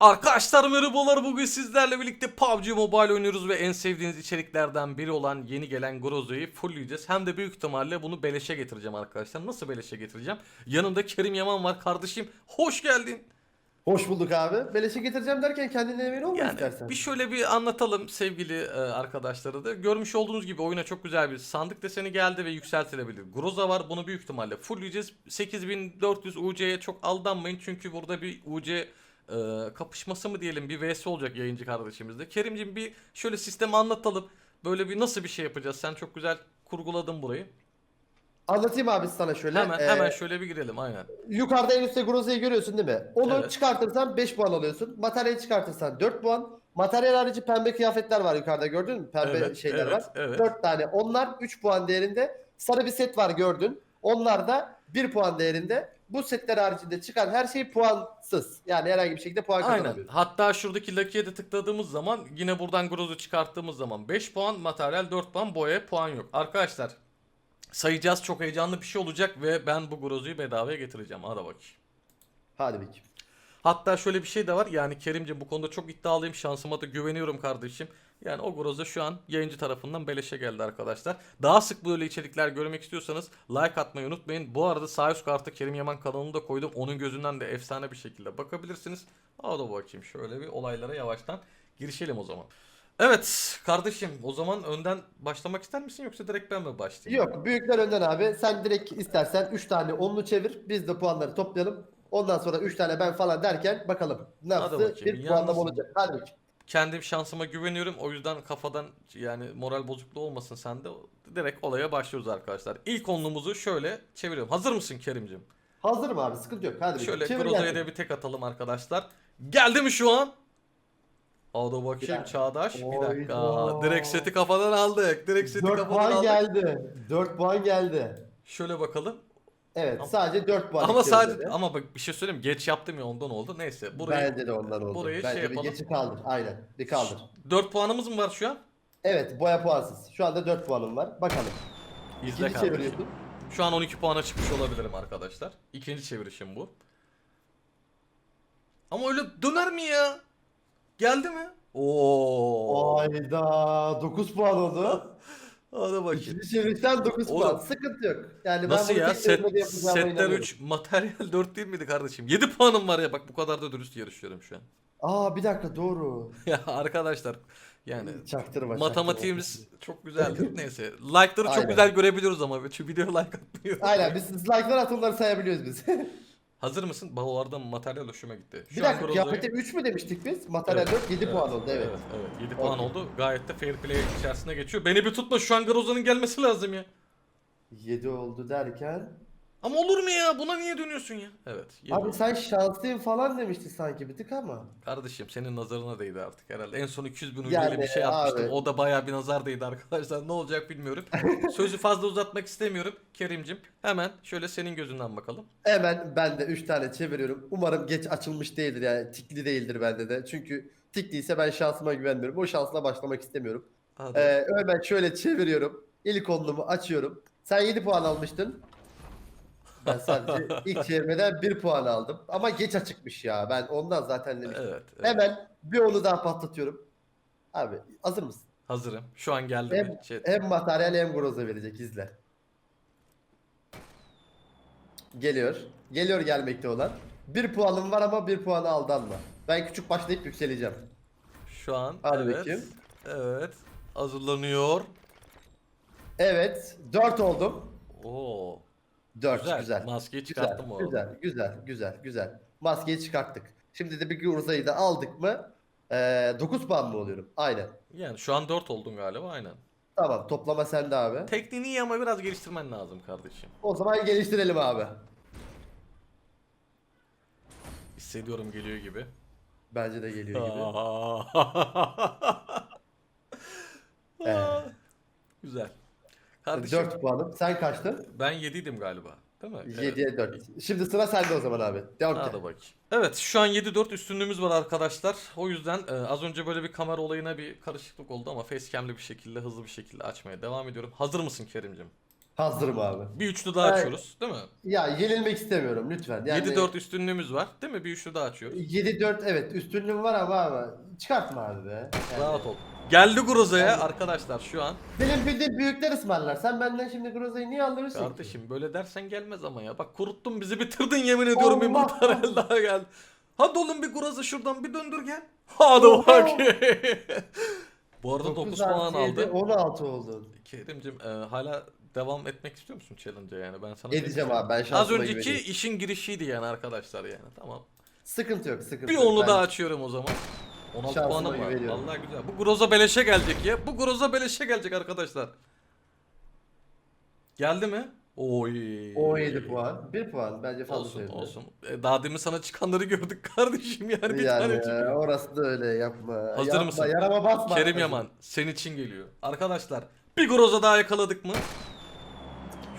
Arkadaşlar merhabalar bugün sizlerle birlikte PUBG Mobile oynuyoruz ve en sevdiğiniz içeriklerden biri olan yeni gelen Grozo'yu fullleyeceğiz. Hem de büyük ihtimalle bunu beleşe getireceğim arkadaşlar. Nasıl beleşe getireceğim? Yanımda Kerim Yaman var kardeşim. Hoş geldin. Hoş bulduk abi. Beleşe getireceğim derken kendine emin olma Yani istersen. bir şöyle bir anlatalım sevgili e, arkadaşlara da. Görmüş olduğunuz gibi oyuna çok güzel bir sandık deseni geldi ve yükseltilebilir. Groza var bunu büyük ihtimalle fullleyeceğiz. 8400 UC'ye çok aldanmayın çünkü burada bir UC e, kapışması mı diyelim bir vs olacak yayıncı kardeşimizde. Kerimciğim bir şöyle sistemi anlatalım. Böyle bir nasıl bir şey yapacağız? Sen çok güzel kurguladın burayı. Anlatayım abi sana şöyle. Hemen Ee, hemen şöyle bir girelim aynen. Yukarıda en üstte Groza'yı görüyorsun değil mi? Onu Evet. çıkartırsan 5 puan alıyorsun. Materyali çıkartırsan 4 puan. Materyal harici pembe kıyafetler var yukarıda gördün mü? Pembe Evet, şeyler evet, var. evet. 4 tane. Onlar 3 puan değerinde. Sarı bir set var gördün. Onlar da 1 puan değerinde. Bu setler haricinde çıkan her şey puansız. Yani herhangi bir şekilde puan Aynen. Hatta şuradaki Lucky'ye de tıkladığımız zaman yine buradan Groz'u çıkarttığımız zaman 5 puan materyal 4 puan boya puan yok. Arkadaşlar sayacağız çok heyecanlı bir şey olacak ve ben bu Groz'u bedavaya getireceğim. Hadi bakayım. Hadi bakayım. Hatta şöyle bir şey de var yani Kerimciğim bu konuda çok iddialıyım şansıma da güveniyorum kardeşim. Yani o Groza şu an yayıncı tarafından beleşe geldi arkadaşlar. Daha sık böyle içerikler görmek istiyorsanız like atmayı unutmayın. Bu arada sağ üst kartta Kerim Yaman kanalını da koydum. Onun gözünden de efsane bir şekilde bakabilirsiniz. Hadi bakayım şöyle bir olaylara yavaştan girişelim o zaman. Evet kardeşim o zaman önden başlamak ister misin yoksa direkt ben mi başlayayım? Yok büyükler önden abi. Sen direkt istersen 3 tane onlu çevir. Biz de puanları toplayalım. Ondan sonra 3 tane ben falan derken bakalım nasıl bakayım. bir puanlama Yalnız- olacak. Hadi bakayım. kendim şansıma güveniyorum. O yüzden kafadan yani moral bozukluğu olmasın sende. Direkt olaya başlıyoruz arkadaşlar. İlk onluğumuzu şöyle çeviriyorum. Hazır mısın Kerimcim? Hazırım abi sıkıntı yok. Hadi Şöyle. Çevir Groza'ya gelsin. da bir tek atalım arkadaşlar. Geldi mi şu an? Hadi bakayım dakika. Çağdaş. Bir dakika. Oyda. Direkt seti kafadan aldık. Direkt seti 4 kafadan puan aldık. geldi. 4 puan geldi. Şöyle bakalım. Evet Ama- sadece 4 puan. Ama sadece dedi. ama bak bir şey söyleyeyim. Geç yaptım ya ondan oldu. Neyse. Burayı Bence de ondan oldu. burayı Bence şey bir yapalım. geçi kaldır. Aynen. Bir kaldır. 4 puanımız mı var şu an? Evet boya puansız. Şu anda 4 puanım var. Bakalım. İzle İkinci kardeşim. çeviriyorsun. Şu an 12 puana çıkmış olabilirim arkadaşlar. İkinci çevirişim bu. Ama öyle döner mi ya? Geldi mi? Oo. Ayda 9 puan oldu. Hadi bakayım. Çevirişten 9 Oğlum. puan. Sıkıntı yok. Yani ben Nasıl bunu ya? tek Set, yapacağıma setten inanıyorum. 3, materyal 4 değil miydi kardeşim? 7 puanım var ya bak bu kadar da dürüst yarışıyorum şu an. Aa bir dakika doğru. ya arkadaşlar yani Çaktırma. matematiğimiz çok güzeldir. Neyse. Like'ları çok Aynen. güzel görebiliyoruz ama şu videoya like atmayı. Aynen biz like'lar at onları sayabiliyoruz biz. Hazır mısın? Arada materyal hoşuma gitti. bir Şu an dakika kıyafete 3 mü demiştik biz? Materyal 4 7 puan oldu evet. Evet, evet. 7 puan Okey. oldu. Gayet de fair play içerisine geçiyor. Beni bir tutma. Şu an Groza'nın gelmesi lazım ya. 7 oldu derken. Ama olur mu ya? Buna niye dönüyorsun ya? Evet. yedi Abi oldu. sen şanslıyım falan demiştin sanki bir tık ama. Kardeşim senin nazarına değdi artık herhalde. En son 200 bin Yani ucuyla bir şey yapmıştım. abi. O da bayağı bir nazar değdi arkadaşlar. Ne olacak bilmiyorum. Sözü fazla uzatmak istemiyorum. Kerimcim hemen şöyle senin gözünden bakalım. Hemen ben de 3 tane çeviriyorum. Umarım geç açılmış değildir yani tikli değildir bende de. Çünkü tikliyse ben şansıma güvenmiyorum. O şansla başlamak istemiyorum. Hadi. Ee, hemen şöyle çeviriyorum. İlk onlumu açıyorum. Sen 7 puan almıştın. Ben sadece ilk çevirmeden 1 puan aldım. Ama geç açıkmış ya. Ben ondan zaten demiştim. evet, evet. Hemen bir onu daha patlatıyorum. Abi hazır mısın? Hazırım. Şu an geldi Hem, mi? Şey- hem materyal hem groza verecek izle. Geliyor. Geliyor gelmekte olan. Bir puanım var ama bir puanı aldanma. Ben küçük başlayıp yükseleceğim. Şu an Hadi evet. bakayım. Evet. Hazırlanıyor. Evet. 4 oldum. Oo. 4 Güzel. güzel. Maskeyi Güzel, çıkarttım bu arada. güzel, güzel, güzel, güzel. Maskeyi çıkarttık. Şimdi de bir grozayı da aldık mı? Ee, 9 puan mı oluyorum? Aynen. Yani şu an 4 oldun galiba aynen. Tamam toplama sende abi. Tekniğini iyi ama biraz geliştirmen lazım kardeşim. O zaman geliştirelim abi. Hissediyorum geliyor gibi. Bence de geliyor gibi. Aa. Güzel. Kardeşim 4 puanım. Sen kaçtın? ben 7'ydim galiba. Değil mi? 7'ye 4. Şimdi sıra sende o zaman abi. Devam Hadi bakayım. Evet şu an 7-4 üstünlüğümüz var arkadaşlar. O yüzden e, az önce böyle bir kamera olayına bir karışıklık oldu ama facecam'li bir şekilde hızlı bir şekilde açmaya devam ediyorum. Hazır mısın Kerimcim? Hazırım abi. Bir üçlü daha Evet. açıyoruz değil mi? Ya yenilmek istemiyorum lütfen. Yani 7-4 üstünlüğümüz var değil mi? Bir üçlü daha açıyoruz. 7-4 evet üstünlüğüm var ama abi çıkartma abi be. Yani, Rahat ol. Geldi Groza'ya arkadaşlar şu an. Benim bildiğim büyükler ısmarlar. Sen benden şimdi Groza'yı niye aldırırsın? Kardeşim böyle dersen gelmez ama ya. Bak kuruttun bizi bitirdin yemin ediyorum bir materyal daha geldi. Hadi oğlum bir Groza şuradan bir döndür gel. Hadi bak. Bu arada 9 9 puan aldı. 16 oldu. Kerimcim e, hala devam etmek istiyor musun challenge'a yani ben sana Edeceğim abi ben Az şansıma önceki güveniyorum. işin girişiydi yani arkadaşlar yani tamam. Sıkıntı yok sıkıntı Bir yok. onu Ben- daha açıyorum o zaman. 16 Şansıma puanım var. güveniyorum. Vallahi güzel. Bu Groza beleşe gelecek ya. Bu Groza beleşe gelecek arkadaşlar. Geldi mi? Oy. 17 puan. 1 puan bence fazla Olsun sayılır. olsun. E, daha demin sana çıkanları gördük kardeşim yani bir yani tane çıkıyor. orası da öyle yapma. Hazır yapma, mısın? Yarama basma. Kerim arkadaşım. Yaman senin için geliyor. Arkadaşlar bir Groza daha yakaladık mı?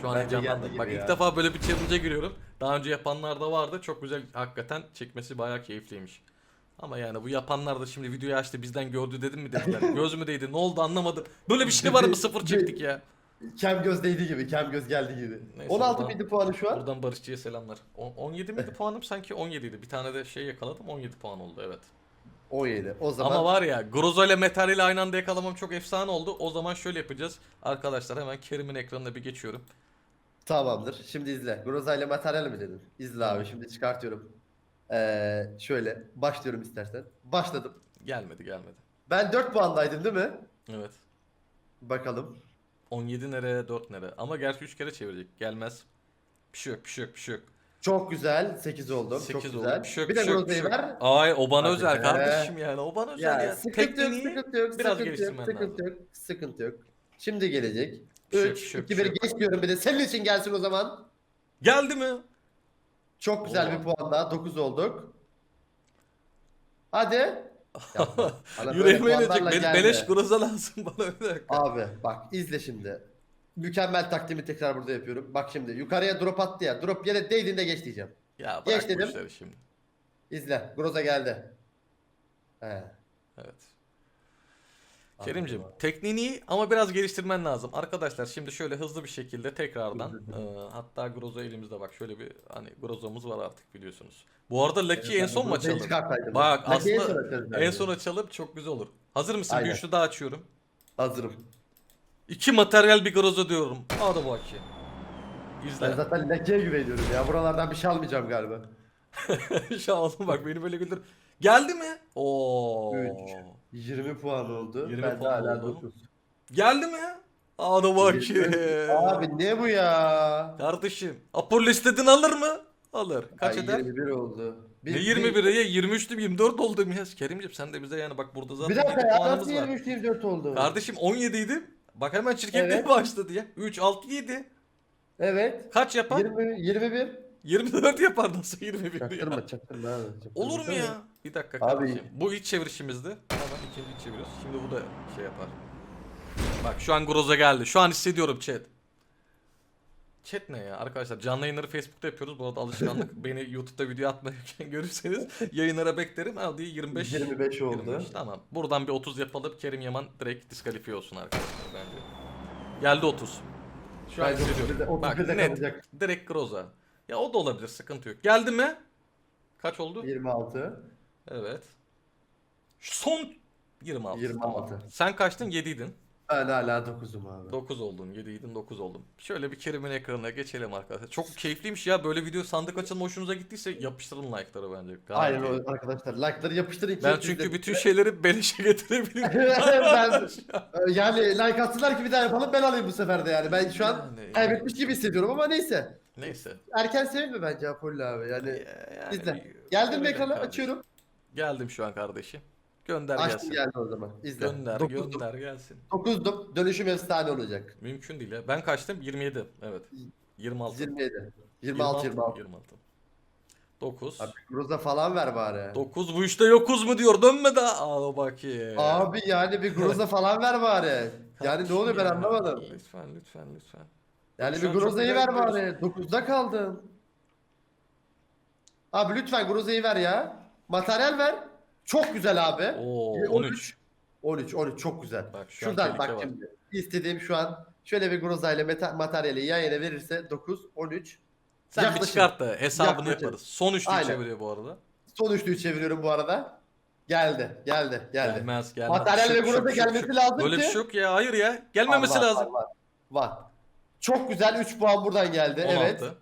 Şu an Bence heyecanlandım. Bak gibi ilk ya. defa böyle bir challenge'a giriyorum. Daha önce yapanlar da vardı. Çok güzel hakikaten çekmesi bayağı keyifliymiş. Ama yani bu yapanlar da şimdi videoyu açtı bizden gördü dedim mi dediler. Göz mü değdi ne oldu anlamadım. Böyle bir şey var mı sıfır çektik ya. Kem göz değdi gibi. Kem göz geldi gibi. Neyse, 16 buradan- mıydı puanı şu an? Buradan Barışçı'ya selamlar. O- 17 miydi puanım? Sanki 17 idi. Bir tane de şey yakaladım 17 puan oldu evet. 17. O zaman Ama var ya Grozo ile Metal ile aynı anda yakalamam çok efsane oldu. O zaman şöyle yapacağız. Arkadaşlar hemen Kerim'in ekranına bir geçiyorum. tamamdır. Şimdi izle. Groza ile materyal mi dedin? İzle abi şimdi çıkartıyorum. Ee, şöyle başlıyorum istersen. Başladım. Gelmedi gelmedi. Ben 4 puandaydım değil mi? Evet. Bakalım. 17 nereye 4 nereye. Ama gerçi 3 kere çevirecek. Gelmez. Bir şey yok bir şey yok bir şey yok. Çok güzel. 8 oldum. 8 Çok oldu. güzel. Bir şey yok bir de şey şey ver. Ay o bana Hadi özel be. kardeşim yani. O bana özel ya. Ya, sıkıntı yok, sıkıntı yok, biraz sıkıntı yok, sıkıntı lazım. yok, sıkıntı yok. Şimdi gelecek. Bir şey yok, 3, bir şey yok, 2, bir 1 şey yok. geç diyorum bir de senin için gelsin o zaman. Geldi mi? Çok güzel Oo. bir puan daha. 9 olduk. Hadi. Yapma. Bana böyle Yüreğime inecek. puanlarla Be- gelme. beleş Groza lazım bana bir dakika. Abi bak izle şimdi. Mükemmel taktiğimi tekrar burada yapıyorum. Bak şimdi yukarıya drop attı ya. Drop yere değdiğinde geç diyeceğim. Ya Geç bırak bu dedim. işleri şimdi. İzle. Groza geldi. He. Evet. Kerimcim tekniğini iyi ama biraz geliştirmen lazım. Arkadaşlar şimdi şöyle hızlı bir şekilde tekrardan e, hatta Groza elimizde bak şöyle bir hani Groza'mız var artık biliyorsunuz. Bu arada Lucky en Evet, son mu Groza'yı açalım? Bak en aslında son En son açalım çok güzel olur. Hazır mısın? Aynen. üçlü daha açıyorum. Hazırım. İki materyal bir Groza diyorum. Hadi bakayım. Ben İzle. zaten Lucky'ye güveniyorum ya. Buralardan bir şey almayacağım galiba. Şansım bak beni böyle güldür. Geldi mi? Oo. Üç. 20 puan oldu. 20 ben de puan hala oldu. 9. Geldi mi? Hadi bakayım. Abi ne bu ya? Kardeşim Apollo istedin alır mı? Alır. Kaç Ay, eder? 21 oldu. Bir, Ne bir- 21'e ya 23'tüm 24 oldum ya. Kerimciğim sen de bize yani bak burada zaten Bir dakika 7 ya puanımız nasıl var. 23 24 oldu? Kardeşim 17 idi. Bak hemen çirkefliğe Evet. başladı ya. 3 6 7. Evet. Kaç yapar? 20 21. 24 yapar nasıl 21 ya? Çaktırma çaktırma abi. çaktırma. Olur mu ya? Bir dakika Abi- kardeşim. Bu ilk çevirişimizdi. Hemen ilk çeviriyoruz. Şimdi bu da şey yapar. Bak şu an Groza geldi. Şu an hissediyorum chat. Chat ne ya? Arkadaşlar canlı yayınları Facebook'ta yapıyoruz. Bu arada alışkanlık. Beni YouTube'da video atmayı görürseniz yayınlara beklerim. Hadi 25. 25 oldu. 25, Tamam. Buradan bir 30 yapalım. Kerim Yaman direkt diskalifiye olsun arkadaşlar bence. Geldi 30. Şu an hissediyorum. 31'de Bak 31'de net. kalacak. Direkt Groza. Ya o da olabilir. Sıkıntı yok. Geldi mi? Kaç oldu? 26. Evet. Son 26. 26. Tamam. Sen kaçtın? 7'ydin. Ben hala 9'um abi. 9 oldun. 7'ydin 9 oldum. Şöyle bir Kerim'in ekranına geçelim arkadaşlar. Çok keyifliymiş ya. Böyle video sandık açılma hoşunuza gittiyse yapıştırın like'ları bence. Gayet Aynen arkadaşlar. Like'ları yapıştırın. Ben çünkü de- bütün şeyleri beleşe getirebilirim. ben yani like atsınlar ki bir daha yapalım ben alayım bu sefer de yani. Ben şu an Yani- kaybetmiş gibi hissediyorum ama neyse. Neyse. Erken sevinme bence Apollo abi. Yani Yani izle. Geldim kardeşim. açıyorum. Geldim şu an kardeşim. Gönder Açtım gelsin. geldi o zaman. İzle. Gönder Dokuzdum. gönder gelsin. Dokuzdum. Dönüşüm efsane olacak. Mümkün değil ya. Ben kaçtım? 27. Evet. 26. 27. 26 26. 26. 9. Abi Groza falan ver bari. 9 bu işte yokuz mu diyor. Dönme daha. Al bakayım. Abi yani bir Groza falan ver bari. Yani ne oluyor ben ya. anlamadım. Lütfen lütfen lütfen. Yani Şu bir an çok Groza'yı ver bari. 9'da kaldım. Abi lütfen Groza'yı ver ya. Materyal ver. Çok güzel abi. Oo Bir 13. 13 13 çok güzel. Bak şu an Şuradan tehlike bak var. şimdi. İstediğim şu an Şöyle bir Groza ile meta- materyali yan yana verirse 9, 13. Sen bir Yaklaşık. çıkart da hesabını Yaklaşık. yaparız. Son üçlü Aynen. çeviriyor bu arada. Son üçlüyü çeviriyorum bu arada. Geldi, geldi, geldi. Gelmez gelmez. Materyal ve Şık, şık, Groza şık, gelmesi şık. lazım Böyle ki. bir şey yok ya. Hayır ya. Gelmemesi Var, var, lazım. Var, var. Çok güzel 3 puan buradan geldi. 16.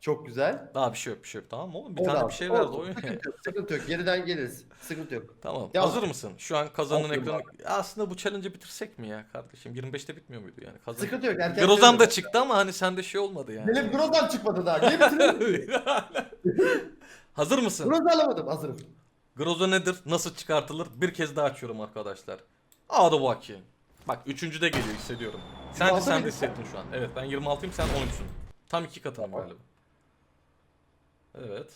Çok güzel. Daha bir şey yok bir şey yok tamam mı oğlum? Bir 16. tane bir şey verdi oyun. Sıkıntı yok, sıkıntı yok. Geriden geliriz. Sıkıntı yok. tamam. Ya- Hazır mısın? Şu an kazanın Hazırım ekranı. Aslında bu challenge'ı bitirsek mi ya kardeşim? 25'te bitmiyor muydu yani? Kazan. Sıkıntı yok. Erken Grozan da çıktı ama hani sende şey olmadı yani. Benim Grozan çıkmadı daha. Niye bitirdin? Hazır mısın? Groza alamadım. Hazırım. Groza nedir? Nasıl çıkartılır? Bir kez daha açıyorum arkadaşlar. Hadi bakayım. Bak üçüncü de geliyor hissediyorum. Sen de 26 sen de hissettin şu an. Evet ben 26'yım sen 13'sün. Tam iki katım galiba. Evet.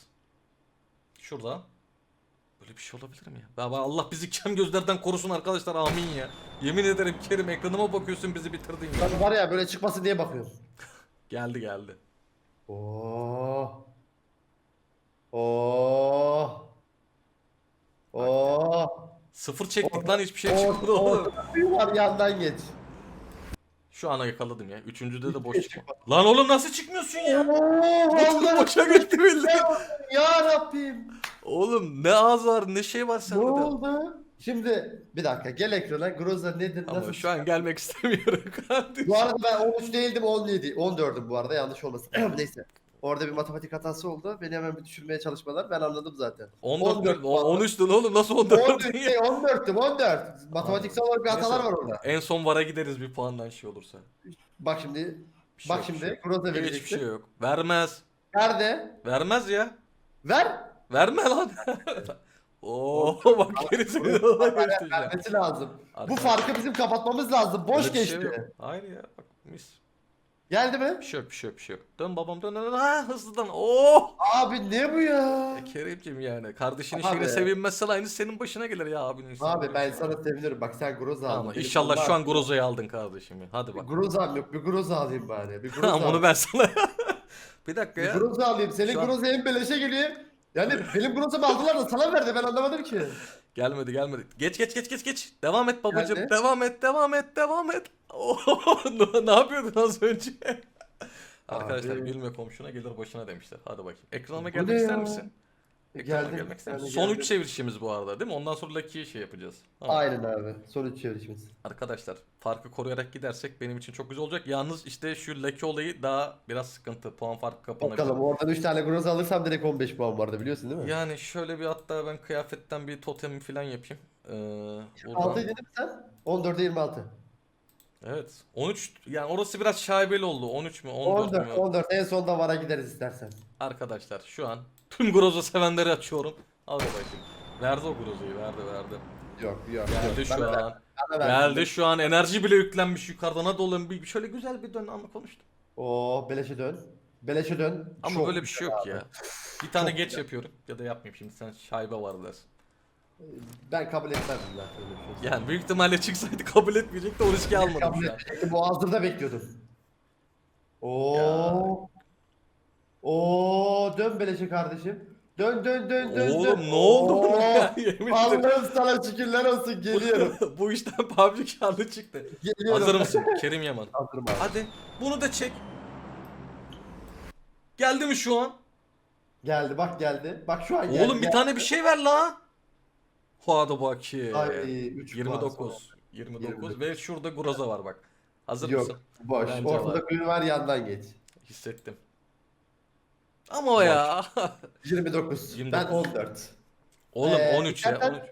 Şurada. Böyle bir şey olabilir mi ya? Baba Allah bizi kem gözlerden korusun arkadaşlar amin ya. Yemin ederim Kerim ekranıma bakıyorsun bizi bitirdin ya. Var ya böyle çıkmasın diye bakıyorum. Geldi geldi. Oo. Oo. Oo. Sıfır çektik lan hiçbir şey çıkmadı oğlum. Oo. var yandan geç. Şu ana yakaladım ya. Üçüncüde de boş şey çıkmadı. Lan oğlum nasıl çıkmıyorsun ya? Vallahi Boşa gitti bildi. ya Rabbim. Oğlum ne ağız var ne şey var Ne sende de. oldu? Şimdi bir dakika gel ekrana. Groza nedir? Ama Nasıl? şu an gelmek istemiyorum kardeşim. Bu arada ben 13 değildim 17. 14'üm bu arada yanlış olmasın. Neyse. Orada bir matematik hatası oldu. Beni hemen bir düşürmeye çalışmalar. Ben anladım zaten. 14, 14 14 13'tün oğlum nasıl 14 14 değil 14'tüm 14. Matematiksel olarak bir hatalar Neyse. var orada. En son vara gideriz bir puandan şey olursa. Bak şimdi. Bir şey bak yok, şimdi. şey yok. Groza Hiçbir şey yok. Vermez. Nerede? Vermez ya. Ver. Verme lan. Oo bak göstereceğim. Vermesi lazım. Bu Arkadaşlar, farkı bizim kapatmamız lazım. Boş öyle şey geçti. yok. Hayır ya bak mis. Geldi mi? Bir şey yok bir şey yok bir şey yok. Dön babam dön dön. Ha hızlıdan. Oh. Abi ne bu ya? E, Kerimciğim yani kardeşinin Abi. şeyine sevinmezsen aynı senin başına gelir ya abinin. Abi ben sana sevinirim. Bak sen Groza aldın. Tamam Benim inşallah şu an Groza'yı aldın kardeşim. ya. Hadi Bir bak. Groza'm yok. Bir Groza alayım bari. Bir Groza Tamam onu ben sana. bir dakika Bir ya. Groza alayım. Senin Şu an- Groza en beleşe geliyor. Yani benim Groza'mı aldılar da sana verdi. Ben anlamadım ki. Gelmedi gelmedi. Geç geç geç geç geç. Devam et babacım. Geldi. Devam et devam et devam et. Oh, ne- yapıyordun az önce? Arkadaşlar gülme komşuna gelir başına demişler. Hadi bakayım. Ekranıma gelmek ister misin? Ekrana Geldim, gelmek ister misin? geldi, Son geldi. 3 çevirişimiz bu arada değil mi? Ondan sonra Lucky'ye şey yapacağız. Tamam. Aynen abi. Son üç çevirişimiz. Arkadaşlar farkı koruyarak gidersek benim için çok güzel olacak. Yalnız işte şu Lucky olayı daha biraz sıkıntı. Puan farkı kapanabilir. Bakalım oradan 3 tane Groza alırsam direkt 15 puan vardı biliyorsun değil mi? Yani şöyle bir hatta ben kıyafetten bir totem falan yapayım. Ee, 6 buradan- dedin mi sen? 14'e 26. Evet. 13 yani orası biraz şaibeli oldu. 13 mü 14, 14, mü? 14. En sonda vara gideriz istersen. Arkadaşlar şu an tüm Groza sevenleri açıyorum. Al bakayım. Verdi o Groza'yı verdi verdi. Yok yok. Geldi yok. şu ver, an. ver. Geldi şu an. Enerji bile yüklenmiş yukarıdan. Hadi oğlum bir şöyle güzel bir dön ama konuştum. Oo beleşe dön. Beleşe dön. Ama Çok böyle bir şey yok ya. Bir tane Çok geç güzel. yapıyorum. Ya da yapmayayım şimdi sen şaibe var dersin. Ben kabul etmezdim zaten öyle bir şey. Yani büyük ihtimalle çıksaydı kabul etmeyecekti o riski almadım kabul şu an. etmeyecektim. Bekliyordum. Oo. Oo dön beleşe kardeşim. Dön dön dön dön. Oğlum dön. ne oldu Oo. buna ya? Yemin ederim. Allah'ım sana şükürler olsun geliyorum. Bu, bu işten PUBG kağıdı çıktı. geliyorum. Hazır mısın Kerim Yaman? Hazırım abi. Hadi bunu da çek. Geldi mi şu an? Geldi bak geldi. Bak şu an geldi. Oğlum bir tane bir şey ver la. Hadi bakayım. Ay, üç puan 29. 29 29. ve şurada Groza var bak. Hazır Yok mısın? boş. Bence Ortada var. var yandan geç. Hissettim. Ama o ya. 29. 29. Ben 14. Oğlum Ee, 13 ya istersen- 13.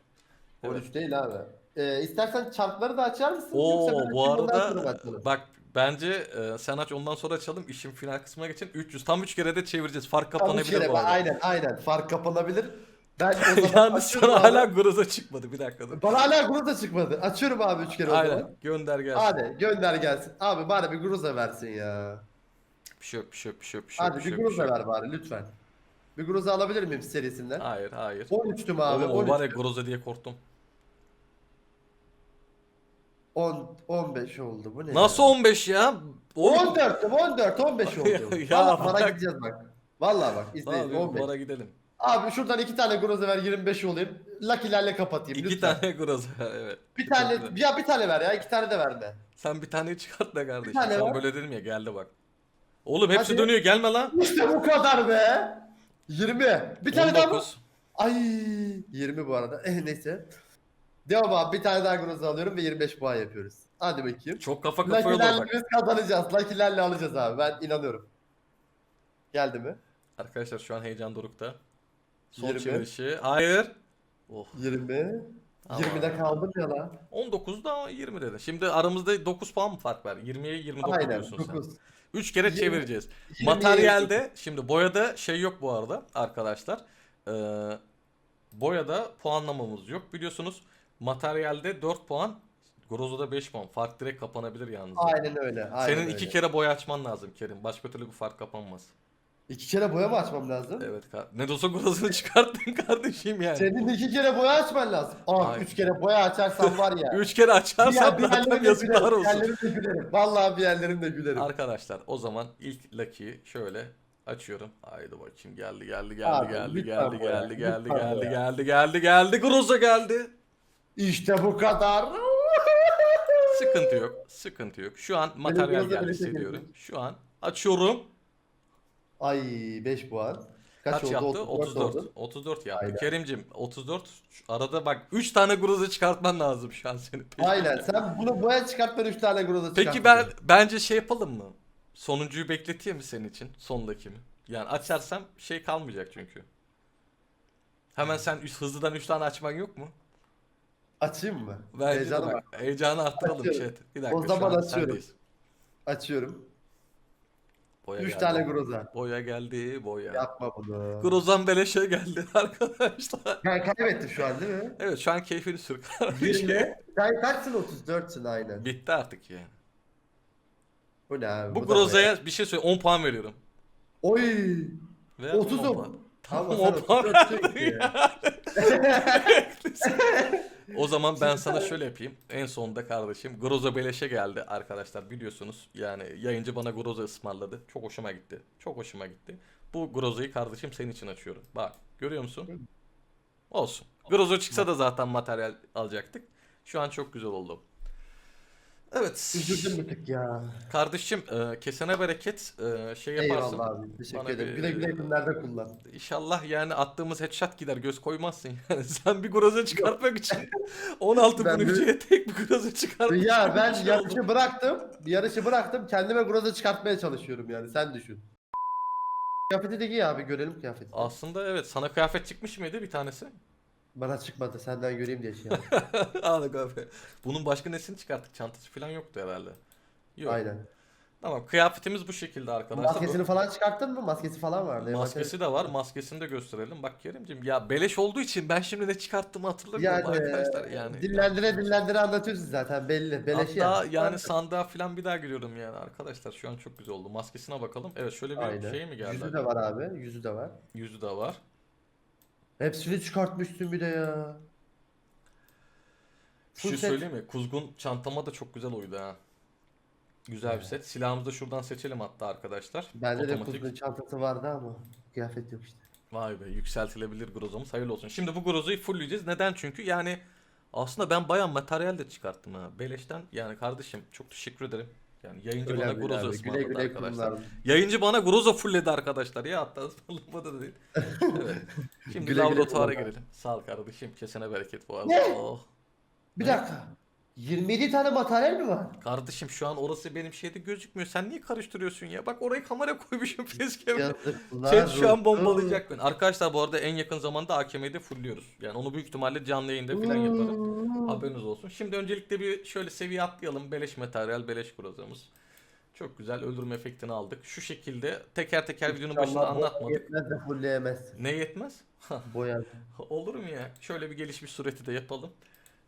Evet. 13 değil abi. Ee, istersen çarkları da açar mısın? Oo bu arada bak bence e, sen aç ondan sonra açalım. İşin final kısmına geçin. 300 tam 3 kere de çevireceğiz. Fark kapanabilir bu arada. Aynen aynen. Fark kapanabilir. Ben o zaman Yalnız açıyorum sana abi. hala Groza çıkmadı bir dakika dur. Bana hala Gruza çıkmadı. Açıyorum abi 3 kere o zaman. Aynen gönder gelsin. Hadi gönder gelsin. Abi bari bir Gruza versin ya. Bir şey yok bir şey yok bir şey yok bir şey yok. Hadi bir şey bir yok, bir şey Gruza yok. ver bari lütfen. Bir Gruza alabilir miyim serisinden? Hayır hayır. 13'tüm abi. Oğlum o var ya 13. Groza diye korktum. 10 15 oldu. Bu ne? Nasıl ya? 15 ya? Oğlum. 14'tüm 14 15 oldu. Ya Vallahi bana bırak. gideceğiz bak. Vallahi bak izleyin Abi 15. bara gidelim. Abi şuradan iki tane groza ver 25 olayım. Lucky'lerle kapatayım İki lütfen. tane groza evet. Bir tane ya bir tane ver ya iki tane de verme. Sen bir tane çıkart da kardeşim. tane Sen var. böyle dedim ya geldi bak. Oğlum hepsi Hadi. dönüyor gelme lan. İşte bu kadar be. 20. Bir tane daha mı? 19. Ay 20 bu arada. Eh, neyse. Devam abi bir tane daha groza alıyorum ve 25 puan yapıyoruz. Hadi bakayım. Çok kafa kafaya olur Lucky'lerle bak. biz kazanacağız. Lucky'lerle alacağız abi. Ben inanıyorum. Geldi mi? Arkadaşlar şu an heyecan dorukta. Son 20. çevirişi. Hayır. Oh. 20. Tamam. 20'de kaldım ya lan. 19'da 20 dedi. Şimdi aramızda 9 puan mı fark var? 20'ye 29 Aynen diyorsun sen. 9. 3 kere 20. çevireceğiz. 20'ye Materyalde şimdi boyada şey yok bu arada arkadaşlar. Ee, boyada puanlamamız yok biliyorsunuz. Materyalde 4 puan, Grozo'da 5 puan. Fark direkt kapanabilir yalnız. Aynen öyle. Aynen Senin öyle. iki kere boya açman lazım Kerim. Başka türlü bu fark kapanmaz. İki kere boya mı açmam lazım? Evet. ka- Ne de olsa Grozo'nu çıkarttın kardeşim yani. Senin iki kere boya açman lazım. Aa Aynen. üç kere boya açarsan var ya. 3 kere açarsan bir zaten yerlerimle yazıklar gülerim. olsun. Yerlerimle gülerim. Vallahi bir yerlerimle gülerim. Arkadaşlar o zaman ilk Lucky'yi şöyle açıyorum. Haydi bakayım geldi geldi geldi Abi, geldi lütfen geldi bu ya, geldi geldi lütfen bu geldi ya. geldi geldi geldi Groza geldi. İşte bu kadar. Sıkıntı yok. Sıkıntı yok. Şu an materyal biraz da geldi böyle hissediyorum. Şu an açıyorum. Ay 5 puan. Kaç, oldu? yaptı? 34 34. oldu. 34 yaptı. Aynen. Kerimcim 34. Şu Arada bak 3 tane Groza çıkartman lazım şu an senin. Peki, Aynen sen bunu boya çıkartman 3 tane groza Peki ben bence şey yapalım mı? Sonuncuyu bekleteyim mi senin için? Sondaki mi? Yani açarsam şey kalmayacak çünkü. Hemen sen üç- hızlıdan 3 tane açman yok mu? Açayım mı? Bence Heyecanı bak. Heyecanı arttıralım Açıyorum. chat. Bir dakika O zaman an açıyorum. sendeyiz. Açıyorum. Boya 3 geldi. tane groza. Boya geldi boya. Yapma bunu. Grozan beleşe geldi arkadaşlar. Ben kaybettim şu an değil mi? Evet şu an keyfini sür kardeşim. 20. Sen kaçsın 34'sün aynen. Bitti artık yani. Bu ne abi? Bu boya. Groza'ya bir şey söyle 10 puan veriyorum. Oy. Ver 30 10 o. puan. Tamam Tamam, sen o puan 34 verdin çek ya. O zaman ben sana şöyle yapayım. En sonunda kardeşim Groza beleşe geldi arkadaşlar biliyorsunuz. Yani yayıncı bana Groza ısmarladı. Çok hoşuma gitti. Çok hoşuma gitti. Bu Groza'yı kardeşim senin için açıyorum. Bak görüyor musun? Olsun. Groza çıksa da zaten materyal alacaktık. Şu an çok güzel oldu. Evet. Üzüldüm bir tık ya. Kardeşim e, kesene bereket e, şey yaparsın. Eyvallah abi. Teşekkür Bana ederim. bir- Güle güle günlerde kullan. İnşallah yani attığımız headshot gider göz koymazsın yani. Sen bir groza çıkartmak için 16 Ben bin bir- tek bir groza çıkartmak Ya için ben bir şey yarışı bıraktım. Yarışı bıraktım. Kendime groza çıkartmaya çalışıyorum yani. Sen düşün. Kıyafeti de giy abi. Görelim kıyafeti. Aslında evet sana kıyafet çıkmış mıydı bir tanesi? Bana çıkmadı. Senden göreyim diye şey yaptım. Al abi. Bunun başka nesini çıkarttık? Çantası falan yoktu herhalde. Yok. Aynen. Tamam kıyafetimiz bu şekilde arkadaşlar. Maskesini falan çıkarttın mı? Maskesi falan vardı. Maskesi de var. Maskesini de gösterelim. Bak Kerimciğim ya beleş olduğu için ben şimdi ne çıkarttığımı hatırlamıyorum Yani, arkadaşlar yani. Dillendire dillendire anlatıyorsun zaten belli. Beleşi Hatta yani. yani sandığa falan bir daha giriyorum yani arkadaşlar şu an çok güzel oldu. Maskesine bakalım. Evet şöyle bir Aynen. şey mi geldi? Yüzü de var abi. Yüzü de var. Yüzü de var. Hepsini çıkartmışsın bir de ya. Bir Full şey set. söyleyeyim mi? Kuzgun çantama da çok güzel uydu ha. Güzel bir set. Silahımızı da şuradan seçelim hatta arkadaşlar. Bende de Otomatik. kuzgun çantası vardı ama kıyafet yok işte. Vay be yükseltilebilir grozamız hayırlı olsun. Şimdi bu grozoyu fullleyeceğiz. Neden? Çünkü yani aslında ben bayağı materyal de çıkarttım ha. Beleşten yani kardeşim çok teşekkür ederim. Yani yayıncı bana Önemli groza abi. Güle ısmarladı güle arkadaşlar. kullan. Yayıncı bana groza fullledi arkadaşlar ya hatta ısmarlamadı da değil. evet. Şimdi Güle güle laboratuvara kullan. girelim. Sağ ol kardeşim. Kesene bereket bu arada. Ne? Oh. Bir dakika. 27 tane materyal mi var? Kardeşim şu an orası benim şeyde gözükmüyor. Sen niye karıştırıyorsun ya? Bak oraya kamera koymuşum. Yazıklar Chat şu an bombalayacak beni. Arkadaşlar bu arada en yakın zamanda AKM'yi de fullüyoruz. Yani onu büyük ihtimalle canlı yayında falan yaparım. Hmm. Haberiniz olsun. Şimdi öncelikle bir şöyle seviye atlayalım. Beleş materyal, beleş grozamız. Çok güzel öldürme efektini aldık. Şu şekilde teker teker videonun başında anlatmadık. Yetmez de fullleyemezsin. Ne yetmez? Boya. Olur mu ya? Şöyle bir gelişmiş sureti de yapalım.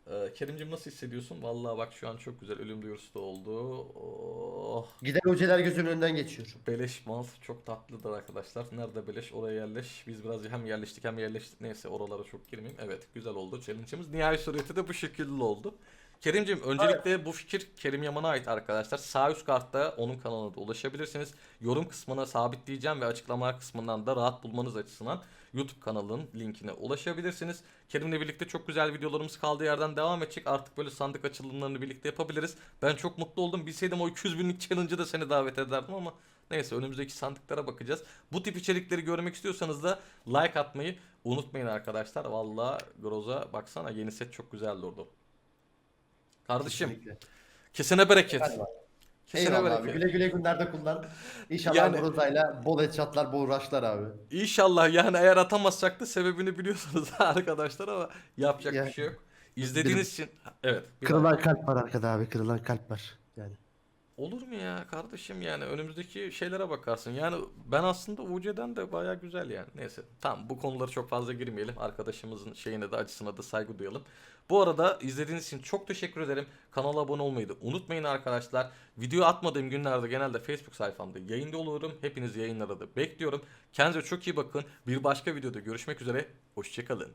Ee, Kerimcim nasıl hissediyorsun? Vallahi bak şu an çok güzel ölüm duyurusu da oldu. Oh. Giden hocalar gözümün önünden geçiyor. Beleş mal çok tatlıdır arkadaşlar. Nerede beleş oraya yerleş. Biz biraz hem yerleştik hem yerleştik. Neyse oralara çok girmeyeyim. Evet güzel oldu challenge'ımız. Nihai sureti de bu şekilde oldu. Kerimcim öncelikle bu fikir Kerim Yaman'a ait arkadaşlar. Sağ üst kartta onun kanalına da ulaşabilirsiniz. Yorum kısmına sabitleyeceğim ve açıklamalar kısmından da rahat bulmanız açısından YouTube kanalının linkine ulaşabilirsiniz. Kerim'le birlikte çok güzel videolarımız kaldığı yerden devam edecek. Artık böyle sandık açılımlarını birlikte yapabiliriz. Ben çok mutlu oldum. Bilseydim o 200 binlik challenge'ı da seni davet ederdim ama neyse önümüzdeki sandıklara bakacağız. Bu tip içerikleri görmek istiyorsanız da like atmayı unutmayın arkadaşlar. Vallahi Groza baksana yeni set çok güzel durdu. Kardeşim Kesinlikle. kesene bereket. Efendim Eyvallah abi. bereket. Güle güle günlerde kullan. İnşallah Yani- Groza'yla bol headshotlar, bol rushlar abi. İnşallah yani eğer atamazsak da sebebini biliyorsunuz arkadaşlar ama yapacak Ya- bir şey yok. İzlediğiniz için evet. bir Kırılan kalp var arkada abi. Kırılan kalp var. Olur mu ya kardeşim yani önümüzdeki şeylere bakarsın. Yani ben aslında UC'den de baya güzel yani. Neyse tamam bu konulara çok fazla girmeyelim. Arkadaşımızın şeyine de acısına da saygı duyalım. Bu arada izlediğiniz için çok teşekkür ederim. Kanala abone olmayı da unutmayın arkadaşlar. Video atmadığım günlerde genelde Facebook sayfamda yayında oluyorum. Hepiniz yayınlara bekliyorum. Kendinize çok iyi bakın. Bir başka videoda görüşmek üzere. Hoşçakalın.